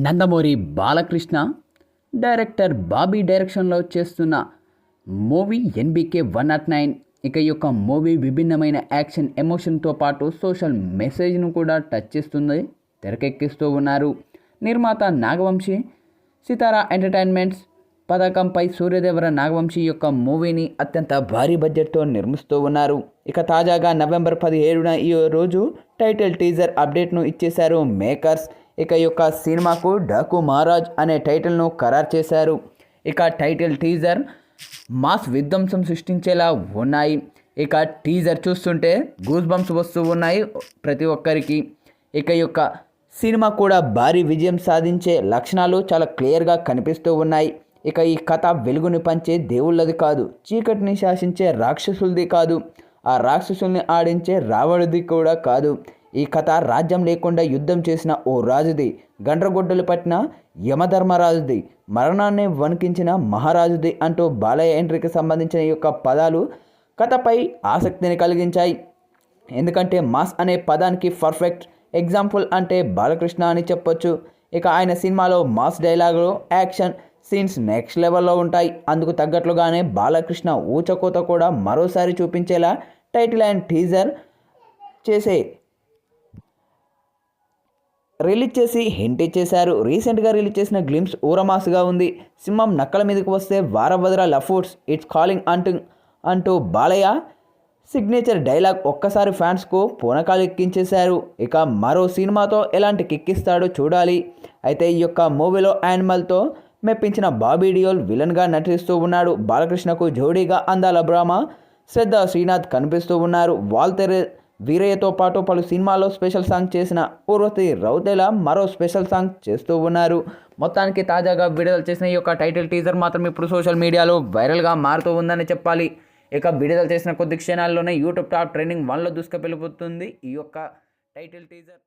Nandamuri Balakrishna director Bobby డైరెక్షన్లో చేస్తున్న movie N B K one naught nine ఇక ఈ యొక్క మూవీ విభిన్నమైన యాక్షన్ ఎమోషన్తో పాటు సోషల్ మెసేజ్ను కూడా టచ్ చేస్తుంది తెరకెక్కిస్తూ ఉన్నారు. నిర్మాత నాగవంశీ సితారా ఎంటర్టైన్మెంట్స్ పథకంపై సూర్యదేవర నాగవంశీ యొక్క మూవీని అత్యంత భారీ బడ్జెట్తో నిర్మిస్తూ ఉన్నారు. ఇక తాజాగా నవంబర్ పదిహేడున ఈ రోజు టైటిల్ టీజర్ అప్డేట్ను ఇచ్చేశారు మేకర్స్. ఇక ఈ యొక్క సినిమాకు డాకు మహారాజ్ అనే టైటిల్ను ఖరారు చేశారు. ఇక టైటిల్ టీజర్ మాస్ విధ్వంసం సృష్టించేలా ఉన్నాయి. ఇక టీజర్ చూస్తుంటే గూస్ బంప్స్ వస్తూ ఉన్నాయి ప్రతి ఒక్కరికి. ఇక ఈ యొక్క సినిమా కూడా భారీ విజయం సాధించే లక్షణాలు చాలా క్లియర్గా కనిపిస్తూ ఉన్నాయి. ఇక ఈ కథ వెలుగుని పంచే దేవుళ్ళది కాదు చీకటిని శాసించే రాక్షసులది కాదు ఆ రాక్షసుల్ని ఆడించే రావణుది కూడా కాదు. ఈ కథ రాజ్యం లేకుండా యుద్ధం చేసిన ఓ రాజుది. గండ్రగొడ్డలు పట్టిన యమధర్మరాజుది. మరణాన్ని వణికించిన మహారాజుది అంటూ బాలయ్య ఎంట్రీకి సంబంధించిన ఈ యొక్క పదాలు కథపై ఆసక్తిని కలిగించాయి. ఎందుకంటే మాస్ అనే పదానికి పర్ఫెక్ట్ ఎగ్జాంపుల్ అంటే బాలకృష్ణ అని చెప్పొచ్చు. ఇక ఆయన సినిమాలో మాస్ డైలాగులు యాక్షన్ సీన్స్ నెక్స్ట్ లెవెల్లో ఉంటాయి. అందుకు తగ్గట్లుగానే బాలకృష్ణ ఊచకోత కూడా మరోసారి చూపించేలా టైటిల్ అండ్ టీజర్ చేసే రిలీజ్ చేసి హింట్ ఇచ్చేశారు. రీసెంట్గా రిలీజ్ చేసిన గ్లిమ్స్ ఊరమాసుగా ఉంది. సింహం నక్కల మీదకి వస్తే వారభద్ర లఫూట్స్ ఇట్స్ కాలింగ్ అంటూ అంటూ బాలయ్య సిగ్నేచర్ డైలాగ్ ఒక్కసారి ఫ్యాన్స్కు పూనకాలు ఎక్కించేశారు. ఇక మరో సినిమాతో ఎలాంటి కిక్కిస్తాడో చూడాలి. అయితే ఈ యొక్క మూవీలో యానిమల్తో మెప్పించిన బాబీ డియోల్ విలన్గా నటిస్తూ ఉన్నాడు. బాలకృష్ణకు జోడీగా అందాల బ్రాహ్మ శ్రద్ధ శ్రీనాథ్ కనిపిస్తూ ఉన్నారు. వాల్తెరే వీరయ్యతో పాటు పలు సినిమాల్లో స్పెషల్ సాంగ్ చేసిన పూర్వతి రౌతేల మరో స్పెషల్ సాంగ్ చేస్తూ ఉన్నారు. మొత్తానికి తాజాగా విడుదల చేసిన ఈ యొక్క టైటిల్ టీజర్ మాత్రం ఇప్పుడు సోషల్ మీడియాలో వైరల్గా మారుతూ ఉందని చెప్పాలి. ఇక విడుదల చేసిన కొద్ది క్షణాల్లోనే యూట్యూబ్ టాప్ ట్రెండింగ్ వన్లో దూసుకెళ్ళిపోతుంది ఈ యొక్క టైటిల్ టీజర్.